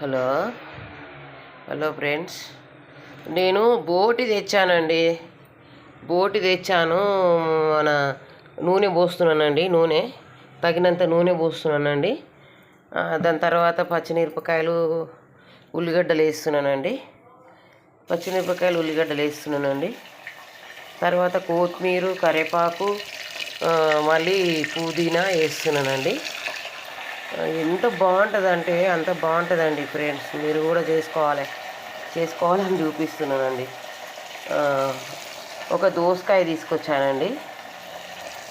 Hello. Hello friends. నేను బోటి తెచ్చానండి. బోటి తెచ్చాను మన నూనె పోస్తున్నానండి నూనె. తగినంత నూనె పోస్తున్నానండి. దాని తర్వాత పచ్చిమిరపకాయలు ఉల్లిగడ్డలు వేస్తున్నానండి. పచ్చిమిరపకాయలు ఉల్లిగడ్డలు వేస్తున్నానండి. తర్వాత కొత్తిమీర కరివేపాకు మళ్ళీ పుదీనా వేస్తున్నానండి. ఎంత బాగుంటుందంటే అంత బాగుంటుందండి ఫ్రెండ్స్ మీరు కూడా చేసుకోవాలి. చేసుకోవాలని చూపిస్తున్నానండి. ఒక దోసకాయ తీసుకొచ్చానండి.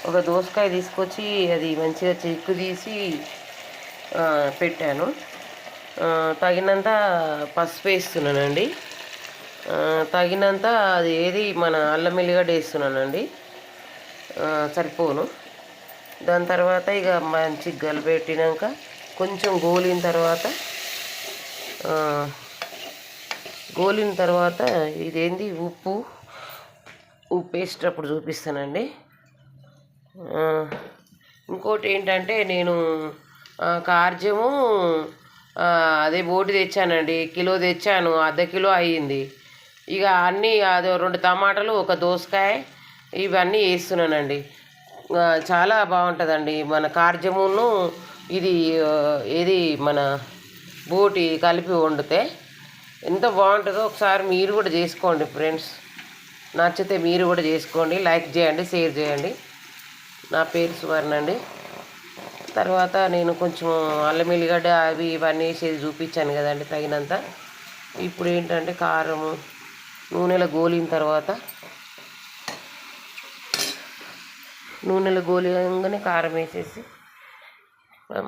ఒక దోసకాయ తీసుకొచ్చి అది మంచిగా చెక్కు తీసి పెట్టాను. తగినంత పసుపు వేస్తున్నానండి. తగినంత అది ఏది మన అల్లం వెల్లిగడ్డ వేస్తున్నానండి. సరిపోను. దాని తర్వాత ఇక మంచి గలిపెట్టినాక కొంచెం గోలిన తర్వాత గోలిన తర్వాత ఇదేంది ఉప్పు ఉప్పు వేసేటప్పుడు చూపిస్తానండి. ఇంకోటి ఏంటంటే నేను కార్జము అదే బోటి తెచ్చానండి కిలో తెచ్చాను అర్ధ కిలో అయ్యింది. ఇక అన్నీ అదో రెండు టమాటాలు ఒక దోసకాయ ఇవన్నీ వేస్తున్నానండి. చాలా బాగుంటుందండి. మన కార్జమును ఇది ఏది మన బోటి కలిపి వండితే ఎంత బాగుంటుందో ఒకసారి మీరు కూడా చేసుకోండి ఫ్రెండ్స్. నచ్చితే మీరు కూడా చేసుకోండి. లైక్ చేయండి షేర్ చేయండి. నా పేరు సువర్ణ అండి. తర్వాత నేను కొంచెం అల్లం ఎల్లిగడ్డ అవి ఇవన్నీ వేసేది చూపించాను కదండి తగినంత. ఇప్పుడు ఏంటంటే కారము నూనెలో గోలిన తర్వాత నూనెలో గోలిగానే కారం వేసేసి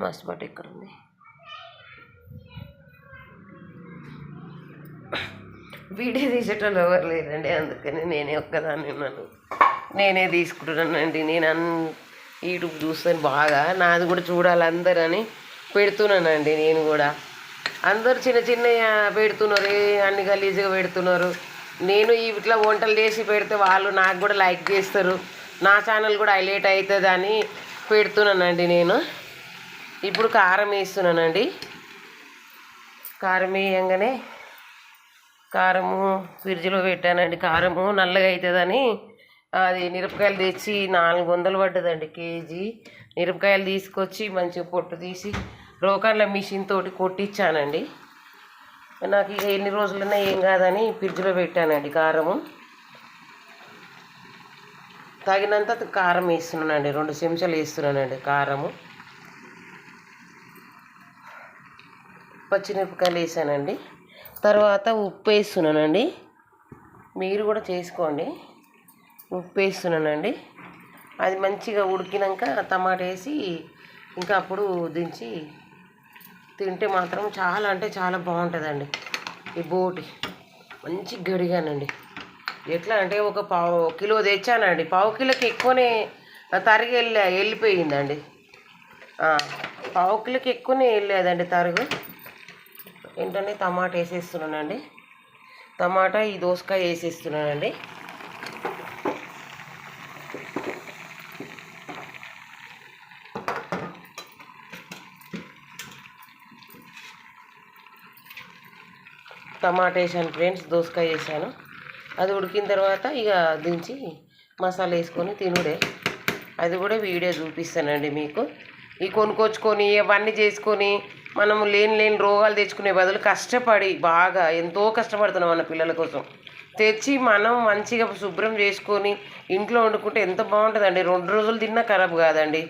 మస్తు పాటు ఇక్కడ ఉంది వీడియో తీసేటోళ్ళు ఎవరు లేరండి అందుకని నేనే ఒక్కదాన్ని ఉన్నాను. నేనే తీసుకుంటున్నానండి నేను అన్ యూట్యూబ్ చూస్తాను బాగా నాది కూడా చూడాలి అందరని పెడుతున్నానండి నేను కూడా. అందరు చిన్న చిన్న పెడుతున్నారు అన్ని గలీజ్గా పెడుతున్నారు. నేను ఇట్లా వంటలు చేసి పెడితే వాళ్ళు నాకు కూడా లైక్ చేస్తారు. నా ఛానల్ కూడా హైలైట్ అవుతుంది అని పెడుతున్నానండి నేను. ఇప్పుడు కారం వేస్తున్నానండి. కారం వేయంగానే కారము ఫ్రిడ్జ్లో పెట్టానండి. కారము నల్లగా అవుతుందని అది మిరపకాయలు తెచ్చి నాలుగు వందలు పడ్డదండి కేజీ. మిరపకాయలు తీసుకొచ్చి మంచిగా పొట్టు తీసి రోకన్ల మిషన్ తోటి కొట్టించానండి. నాకు ఇక ఎన్ని రోజులైనా ఏం కాదని ఫ్రిడ్జ్లో పెట్టానండి కారము. తగినంత కారం వేస్తున్నానండి. రెండు చెంచాలు వేస్తున్నానండి కారము. పచ్చిమిరపకాయలు వేసానండి. తర్వాత ఉప్పు వేస్తున్నానండి. మీరు కూడా చేసుకోండి. ఉప్పు వేస్తున్నానండి. అది మంచిగా ఉడికినాక టమాటా వేసి ఇంకా అప్పుడు దించి తింటే మాత్రం చాలా అంటే చాలా బాగుంటుందండి. ఈ బోటి మంచి గడిగానండి. ఎట్లా అంటే ఒక పావు కిలో తెచ్చానండి. పావు కిలోకి ఎక్కువనే తరిగి వెళ్ళా వెళ్ళిపోయిందండి. పావు కిలోకి ఎక్కువనే వెళ్ళేదండి తరుగు. ఏంటంటే టమాటా వేసేస్తున్నానండి. టమాటా ఈ దోసకాయ వేసేస్తున్నానండి. టమాటా వేసాను ఫ్రెండ్స్ దోసకాయ వేసాను. అది ఉడికిన తర్వాత ఇక దించి మసాలా వేసుకొని తినుడే. అది కూడా వీడియో చూపిస్తానండి మీకు. ఈ కొనుక్కొచ్చుకొని అవన్నీ చేసుకొని మనము లేని లేని రోగాలు తెచ్చుకునే బదులు కష్టపడి బాగా ఎంతో కష్టపడుతున్నాం మన పిల్లల కోసం. తెచ్చి మనం మంచిగా శుభ్రం చేసుకొని ఇంట్లో వండుకుంటే ఎంత బాగుంటుందండి. రెండు రోజులు తిన్నా ఖరాబ్ కాదండి.